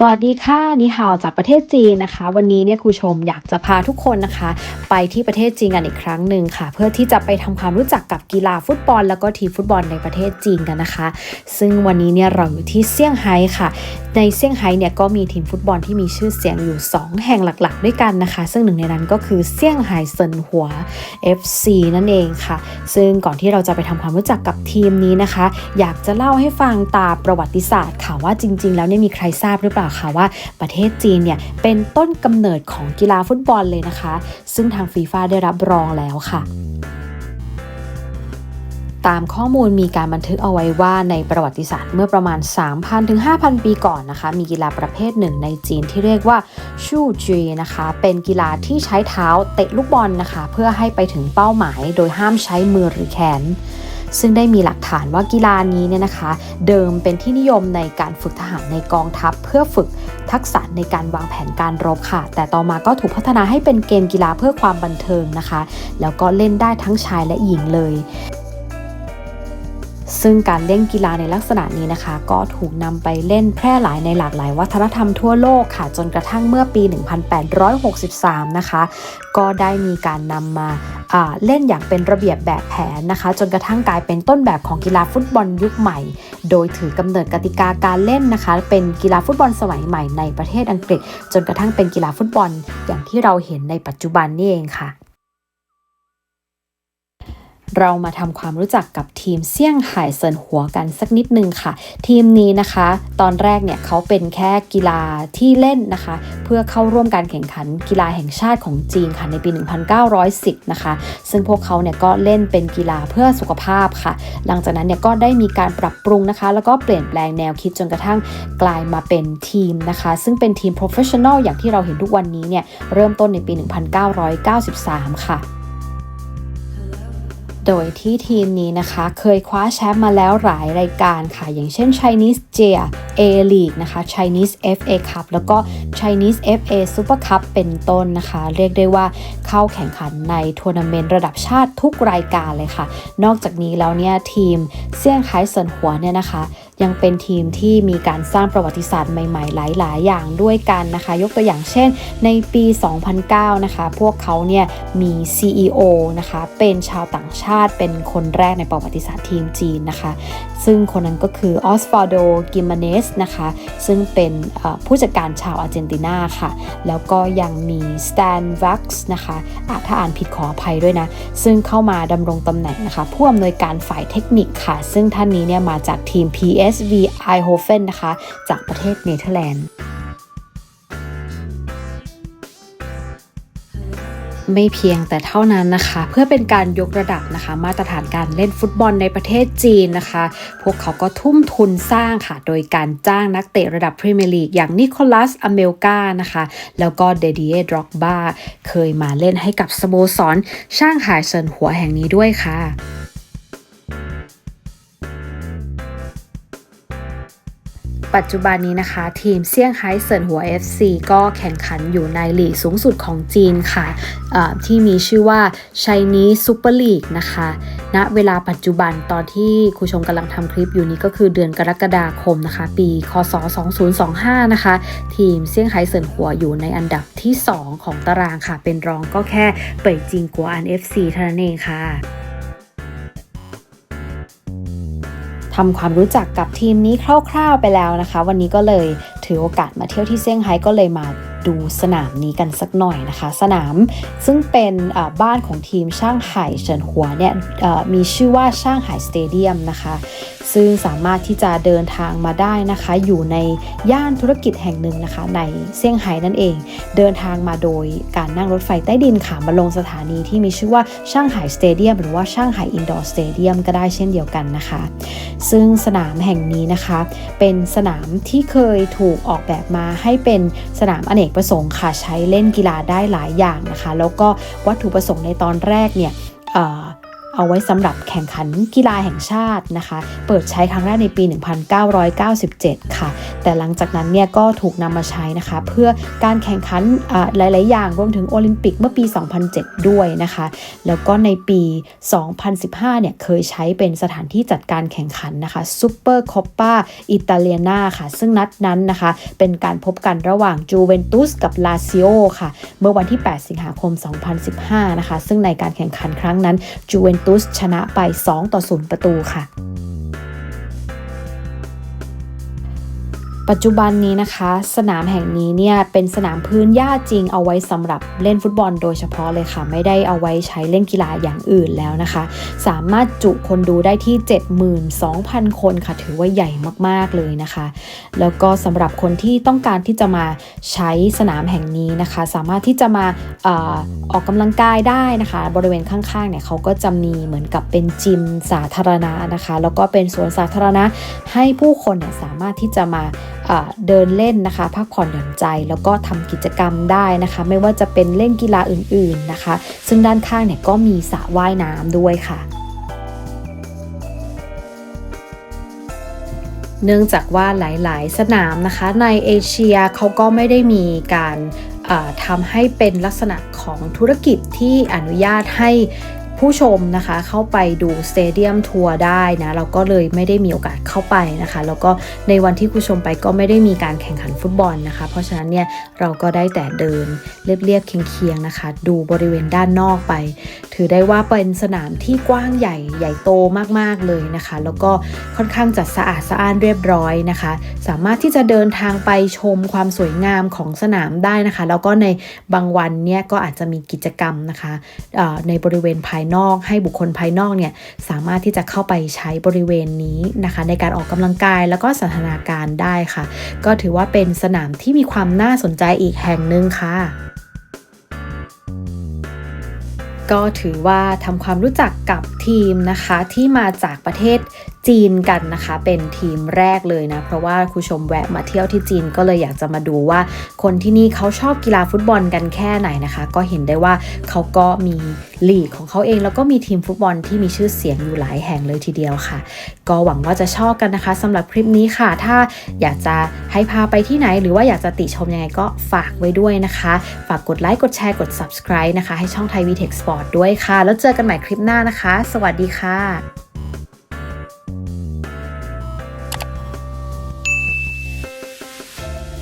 สวัสดีค่ะนี่ฮาวจากประเทศจีนนะคะ วันนี้เนี่ยครูชมอยากจะพาทุกคนนะคะ ไปที่ประเทศจีนกันอีกครั้งหนึ่งค่ะ เพื่อที่จะไปทำความรู้จักกับกีฬาฟุตบอล แล้วก็ทีมฟุตบอลในประเทศจีนกันนะคะ ซึ่งวันนี้เนี่ยเราอยู่ที่เซี่ยงไฮ้ค่ะ ในเซี่ยงไฮ้เนี่ยก็มีทีมฟุตบอลที่มีชื่อเสียงอยู่ 2 แห่งหลักๆ ด้วยกันนะคะ ซึ่งหนึ่งในนั้นก็คือเซี่ยงไฮ้เซินหัว FC นั่นเองค่ะ ซึ่งก่อนที่เราจะไปทำความรู้จักกับทีมนี้นะคะ อยากจะเล่าให้ฟังตามประวัติศาสตร์ค่ะว่าจริง ๆ แล้วเนี่ยมีใครทราบหรือเปล่าคะว่าประเทศจีนเนี่ยเป็นต้นกำเนิดของกีฬาฟุตบอลเลยนะคะ ซึ่งทางฟีฟ่าได้รับรองแล้วค่ะตามข้อมูลมีการบันทึกเอาไว้ว่าในประวัติศาสตร์เมื่อประมาณ 3,000 ถึง 5,000 ปีก่อนนะคะ มีกีฬาประเภทหนึ่งในจีนที่เรียกว่าชูจีนะคะ เป็นกีฬาที่ใช้เท้าเตะลูกบอลนะคะ เพื่อให้ไปถึงเป้าหมายโดยห้ามใช้มือหรือแขน ซึ่งได้มีหลักฐานว่ากีฬานี้เนี่ยนะคะ เดิมเป็นที่นิยมในการฝึกทหารในกองทัพ เพื่อฝึกทักษะในการวางแผนการรบค่ะ แต่ต่อมาก็ถูกพัฒนาให้เป็นเกมกีฬาเพื่อความบันเทิงนะคะ แล้วก็เล่นได้ทั้งชายและหญิงเลยซึ่งการเล่นกีฬาในลักษณะนี้นะคะ ก็ถูกนำไปเล่นแพร่หลายในหลากหลายวัฒนธรรมทั่วโลกค่ะ จนกระทั่งเมื่อปี 1863 นะคะ ก็ได้มีการนำมา เล่นอย่างเป็นระเบียบแบบแผนนะคะ จนกระทั่งกลายเป็นต้นแบบของกีฬาฟุตบอลยุคใหม่ โดยถือกำเนิดกติกาการเล่นนะคะ เป็นกีฬาฟุตบอลสมัยใหม่ในประเทศอังกฤษ จนกระทั่งเป็นกีฬาฟุตบอลอย่างที่เราเห็นในปัจจุบันนี่เองค่ะ เรามาทำความรู้จักกับทีมเซี่ยงไฮ้เซินหัวกันสักนิดนึงค่ะ ทีมนี้นะคะ ตอนแรกเนี่ยเขาเป็นแค่กีฬาที่เล่นนะคะ เพื่อเข้าร่วมการแข่งขันกีฬาแห่งชาติของจีนค่ะในปี 1910 นะคะ ซึ่งพวกเขาเนี่ยก็เล่นเป็นกีฬาเพื่อสุขภาพค่ะ หลังจากนั้นเนี่ยก็ได้มีการปรับปรุงนะคะ แล้วก็เปลี่ยนแปลงแนวคิดจนกระทั่งกลายมาเป็นทีมนะคะ ซึ่งเป็นทีม professional อย่างที่เราเห็นทุกวันนี้เนี่ยเริ่มต้นในปี 1993 ค่ะ โดยที่ทีมนี้นะคะเคยคว้าแชมป์มาแล้วหลายรายการค่ะ อย่างเช่น Chinese j i A League นะคะ Chinese FA Cup แล้วก็ Chinese FA Super Cup เป็นต้นนะคะ เรียกได้ว่าเข้าแข่งขันในทัวร์นาเมนต์ระดับชาติทุกรายการเลยค่ะ นอกจากนี้แล้วเนี่ยทีมเซี่ยงไฮ้เซินหัวเนี่ยนะคะ ยังเป็นทีมที่มีการสร้างประวัติศาสตร์ใหม่ๆ หลาย ๆ อย่างด้วยกันนะคะ ยกตัวอย่างเช่น ในปี 2009 นะคะ พวกเขาเนี่ยมี CEO นะคะ เป็นชาวต่างชาติเป็นคนแรกในประวัติศาสตร์ทีมจีนนะคะ ซึ่งคนนั้นก็คือออสฟาโดกิมเนสนะคะ ซึ่งเป็นผู้จัดการชาวอาร์เจนตินาค่ะ แล้วก็ยังมีสแตนวัคส์นะคะะถ้าอ่านผิดขออภัยด้วยนะ ซึ่งเข้ามาดำรงตำแหน่งนะคะ ผู้อำนวยการฝ่ายเทคนิคค่ะ ซึ่งท่านนี้เนี่ยมาจากทีม PSV Eindhoven นะคะ จากประเทศเนเธอร์แลนด์ไม่เพียงแต่เท่านั้นนะคะ เพื่อเป็นการยกระดับนะคะ มาตรฐานการเล่นฟุตบอลในประเทศจีนนะคะ พวกเขาก็ทุ่มทุนสร้างค่ะ โดยการจ้างนักเตะระดับพรีเมียร์ลีกอย่างนิโคลัสอเมลกานะคะ แล้วก็เดเดียดร็อกบาเคยมาเล่นให้กับสโมสรช่างหายเซินหัวแห่งนี้ด้วยค่ะ ปัจจุบันนี้นะคะ ทีมเซี่ยงไฮ้เซินหัว FC ก็แข่งขันอยู่ในลีกสูงสุดของจีนค่ะที่มีชื่อว่า Chinese Super League นะคะณนะเวลาปัจจุบันตอนที่ครูชมกำลังทำคลิปอยู่นี้ก็คือเดือนกรกฎาคมนะคะ ปีคศ 2025 นะคะ ทีมเซี่ยงไฮ้เซินหัวอยู่ในอันดับที่ 2 ของตารางค่ะ เป็นรองก็แค่เป่ยจิงกัวอัน FC เท่านั้นเองค่ะ ทำความรู้จักกับทีมนี้คร่าวๆไปแล้วนะคะ วันนี้ก็เลยถือโอกาสมาเที่ยวที่เซี่ยงไฮ้ก็เลยมาดูสนามนี้กันสักหน่อยนะคะ สนามซึ่งเป็นบ้านของทีมช่างไห่เฉินหัวเนี่ยมีชื่อว่าช่างไห่สเตเดียมนะคะ ซึ่งสามารถที่จะเดินทางมาได้นะคะ อยู่ในย่านธุรกิจแห่งหนึ่งนะคะ ในเซี่ยงไฮ้นั่นเอง เดินทางมาโดยการนั่งรถไฟใต้ดินค่ะมาลงสถานีที่มีชื่อว่าช่างไห่สเตเดียมหรือว่าช่างไห่อินดอร์สเตเดียมก็ได้เช่นเดียวกันนะคะ ซึ่งสนามแห่งนี้นะคะ เป็นสนามที่เคยถูกออกแบบมาให้เป็นสนามอเนกประสงค์ค่ะใช้เล่นกีฬาได้หลายอย่างนะคะ แล้วก็วัตถุประสงค์ในตอนแรกเนี่ย เอาไว้สำหรับแข่งขันกีฬาแห่งชาตินะคะ เปิดใช้ครั้งแรกในปี 1997 ค่ะ แต่หลังจากนั้นเนี่ยก็ถูกนำมาใช้นะคะ เพื่อการแข่งขันหลาย ๆ อย่างรวมถึงโอลิมปิกเมื่อปี 2007 ด้วยนะคะ แล้วก็ในปี 2015 เนี่ยเคยใช้เป็นสถานที่จัดการแข่งขันนะคะซูเปอร์คอปปาอิตาเลียนาค่ะ ซึ่งนัดนั้นนะคะ เป็นการพบกันระหว่างจูเวนตุสกับลาซิโอค่ะ เมื่อวันที่ 8 สิงหาคม 2015 นะคะ ซึ่งในการแข่งขันครั้งนั้นจูเวนตุตุสชนะไป 2 ต่อ 0 ประตูค่ะ ปัจจุบันนี้นะคะ สนามแห่งนี้เนี่ยเป็นสนามพื้นหญ้าจริงเอาไว้สำหรับเล่นฟุตบอลโดยเฉพาะเลยค่ะ ไม่ได้เอาไว้ใช้เล่นกีฬาอย่างอื่นแล้วนะคะ สามารถจุคนดูได้ที่ 72,000 คนค่ะ ถือว่าใหญ่มากๆเลยนะคะ แล้วก็สำหรับคนที่ต้องการที่จะมาใช้สนามแห่งนี้นะคะ สามารถที่จะมาอออกกำลังกายได้นะคะ บริเวณข้างๆเนี่ยเขาก็จะมีเหมือนกับเป็นจิมสาธารณะนะคะ แล้วก็เป็นสวนสาธารณะให้ผู้คนเนี่ยสามารถที่จะมา เดินเล่นนะคะพักผ่อนหย่อนใจ แล้วก็ทำกิจกรรมได้นะคะ ไม่ว่าจะเป็นเล่นกีฬาอื่นๆนะคะ ซึ่งด้านข้างเนี่ยก็มีสระว่ายน้ำด้วยค่ะเนื่องจากว่าหลาย ๆ สนามนะคะในเอเชียเขาก็ไม่ได้มีการทำให้เป็นลักษณะของธุรกิจที่อนุญาตให้ ผู้ชมนะคะเข้าไปดูสเตเดียมทัวร์ได้นะเราก็เลยไม่ได้มีโอกาสเข้าไปนะคะ แล้วก็ในวันที่ผู้ชมไปก็ไม่ได้มีการแข่งขันฟุตบอลนะคะ เพราะฉะนั้นเนี่ยเราก็ได้แต่เดินเรียบๆเคียงๆนะคะ ดูบริเวณด้านนอกไป ถือได้ว่าเป็นสนามที่กว้างใหญ่ใหญ่โตมากๆเลยนะคะ แล้วก็ค่อนข้างจัดสะอาดสะอ้านเรียบร้อยนะคะ สามารถที่จะเดินทางไปชมความสวยงามของสนามได้นะคะ แล้วก็ในบางวันเนี่ยก็อาจจะมีกิจกรรมนะคะในบริเวณภายนอก ให้บุคคลภายนอกเนี่ยสามารถที่จะเข้าไปใช้บริเวณนี้นะคะ ในการออกกำลังกายแล้วก็สันทนาการได้ค่ะ ก็ถือว่าเป็นสนามที่มีความน่าสนใจอีกแห่งหนึ่งค่ะก็ถือว่าทำความรู้จักกับทีมนะคะที่มาจากประเทศ จีนกันนะคะ เป็นทีมแรกเลยนะ เพราะว่าครูชมแวะมาเที่ยวที่จีนก็เลยอยากจะมาดูว่า คนที่นี่เขาชอบกีฬาฟุตบอลกันแค่ไหนนะคะ ก็เห็นได้ว่าเขาก็มีลีกของเขาเอง แล้วก็มีทีมฟุตบอลที่มีชื่อเสียงอยู่หลายแห่งเลยทีเดียวค่ะ ก็หวังว่าจะชอบกันนะคะสำหรับคลิปนี้ค่ะ ถ้าอยากจะให้พาไปที่ไหน หรือว่าอยากจะติชมยังไงก็ฝากไว้ด้วยนะคะ ฝากกดไลค์กดแชร์กด subscribe นะคะ ให้ช่องไทยวีเทคสปอร์ตด้วยค่ะ แล้วเจอกันใหม่คลิปหน้านะคะ สวัสดีค่ะ